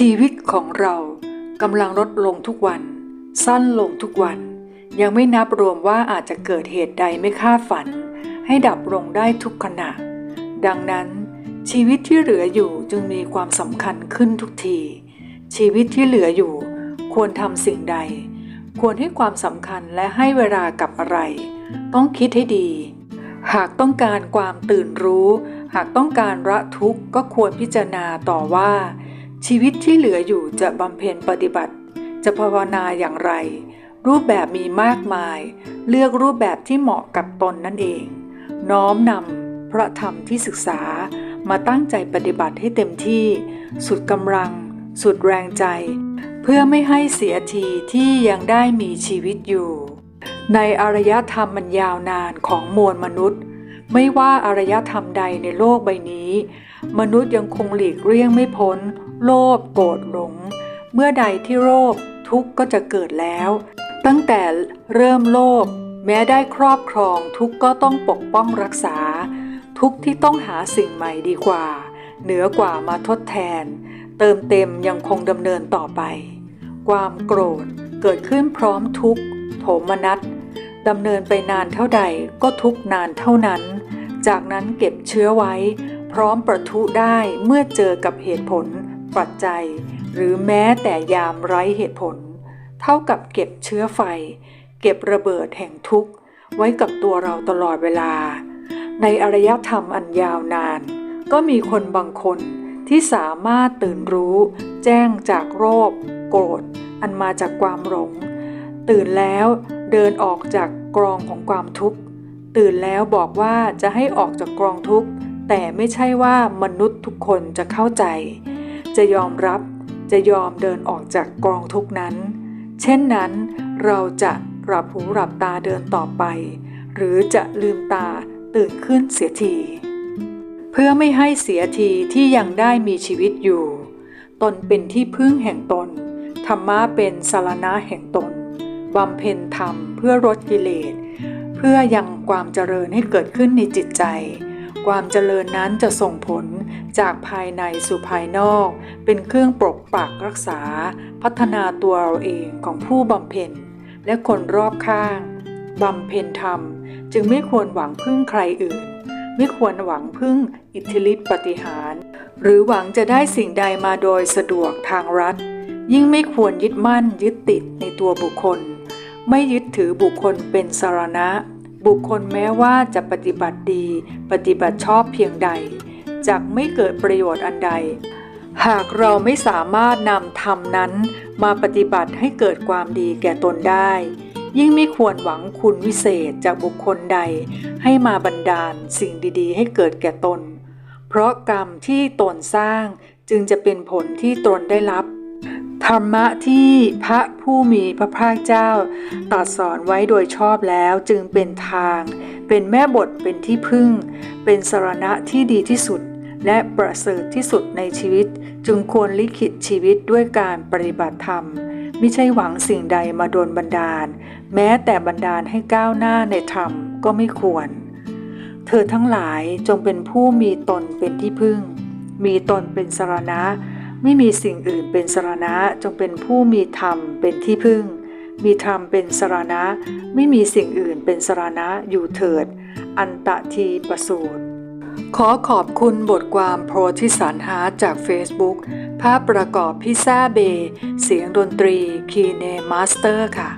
ชีวิตของเรากำลังลดลงทุกวัน สั้นลงทุกวัน ยังไม่นับรวมว่าอาจจะเกิดเหตุใดไม่คาดฝัน ให้ดับลงได้ทุกขณะ ดังนั้น ชีวิตที่เหลืออยู่จึงมีความสำคัญขึ้นทุกที ชีวิตที่เหลืออยู่ ควรทำสิ่งใด ควรให้ความสำคัญและให้เวลากับอะไร ต้องคิดให้ดี หากต้องการความตื่นรู้ หากต้องการระทุกข์ก็ควรพิจารณาต่อว่า ชีวิตที่เหลืออยู่จะบำเพ็ญปฏิบัติ จะภาวนาอย่างไร รูปแบบมีมากมาย เลือกรูปแบบที่เหมาะกับตนนั่นเอง น้อมนำพระธรรมที่ศึกษามาตั้งใจปฏิบัติให้เต็มที่ สุดกำลัง สุดแรงใจ เพื่อไม่ให้เสียทีที่ยังได้มีชีวิตอยู่ ในอารยธรรมมันยาวนานของมวลมนุษย์ ไม่ว่าอารยธรรมใดในโลกใบนี้ มนุษย์ยังคงหลีกเลี่ยงไม่พ้น โลภโกรธหลง เมื่อใดที่โลภทุกข์ก็จะเกิดแล้ว ตั้งแต่เริ่มโลภแม้ได้ครอบครองทุกข์ก็ต้องปกป้องรักษา ทุกข์ที่ต้องหาสิ่งใหม่ดีกว่า เหนือกว่ามาทดแทน เติมเต็มยังคงดำเนินต่อไป ความโกรธเกิดขึ้นพร้อมทุกข์โถมนัสดำเนินไปนานเท่าใดก็ทุกนานเท่านั้น จากนั้นเก็บเชื้อไว้ พร้อมประทุได้เมื่อเจอกับเหตุผล ปัจจัย หรือแม้แต่ยามไร้เหตุผล เท่ากับเก็บเชื้อไฟ เก็บระเบิดแห่งทุกข์ ไว้กับตัวเราตลอดเวลา ในอารยธรรมอันยาวนาน ก็มีคนบางคนที่สามารถตื่นรู้ แจ้งจากโรค โกรธ อันมาจากความหลง ตื่นแล้วเดินออกจากกรองของความทุกข์ ตื่นแล้วบอกว่าจะให้ออกจากกรองทุกข์ แต่ไม่ใช่ว่ามนุษย์ทุกคนจะเข้าใจ จะยอมรับจะยอมเดินออกจากกรองทุกนั้น เช่นนั้นเราจะหลับหูหลับตาเดินต่อไป หรือจะลืมตาตื่นขึ้นเสียที เพื่อไม่ให้เสียทีที่ยังได้มีชีวิตอยู่ ตนเป็นที่พึ่งแห่งตน ธรรมะเป็นสารณะแห่งตนบำเพ็ญธรรมเพื่อลดกิเลส เพื่อยังความเจริญให้เกิดขึ้นในจิตใจ ความเจริญนั้นจะส่งผล จากภายในสู่ภายนอก เป็นเครื่องปกปักรักษา พัฒนาตัวเราเองของผู้บำเพ็ญ และคนรอบข้างบำเพ็ญธรรม จึงไม่ควรหวังพึ่งใครอื่น ไม่ควรหวังพึ่งอิทธิฤทธิปฏิหาร หรือหวังจะได้สิ่งใดมาโดยสะดวกทางรัฐ ยิ่งไม่ควรยึดมั่นยึดติดในตัวบุคคล ไม่ยึดถือบุคคลเป็นสารณะ บุคคลแม้ว่าจะปฏิบัติดี ปฏิบัติชอบเพียงใด จะไม่เกิดประโยชน์อันใด หากเราไม่สามารถนำธรรมนั้นมาปฏิบัติให้เกิดความดีแก่ตนได้ ยิ่งไม่ควรหวังคุณวิเศษจากบุคคลใด ให้มาบันดาลสิ่งดีๆ ให้เกิดแก่ตน เพราะกรรมที่ตนสร้างจึงจะเป็นผลที่ตนได้รับธรรมะที่พระผู้มีพระภาคเจ้าตรัสสอนไว้โดยชอบแล้วจึงเป็นทาง เป็นแม่บทเป็นที่พึ่ง เป็นสรณะที่ดีที่สุด และประเสริฐที่สุดในชีวิต จึงควรลิขิตชีวิตด้วยการปฏิบัติธรรมไม่ใช่หวังสิ่งใดมาโดนบันดาล แม้แต่บันดาลให้ก้าวหน้าในธรรมก็ไม่ควร เธอทั้งหลายจงเป็นผู้มีตนเป็นที่พึ่ง มีตนเป็นสรณะ ไม่มีสิ่งอื่นเป็นสรณะ จงเป็นผู้มีธรรมเป็นที่พึ่ง มีธรรมเป็นสรณะ ไม่มีสิ่งอื่นเป็นสรณะอยู่เถิด อันตะทีประสูตร ขอขอบคุณบทความโพธิสันหาจาก Facebook ภาพประกอบพิซซ่าเบย์เสียงดนตรีคีเนมาสเตอร์ค่ะ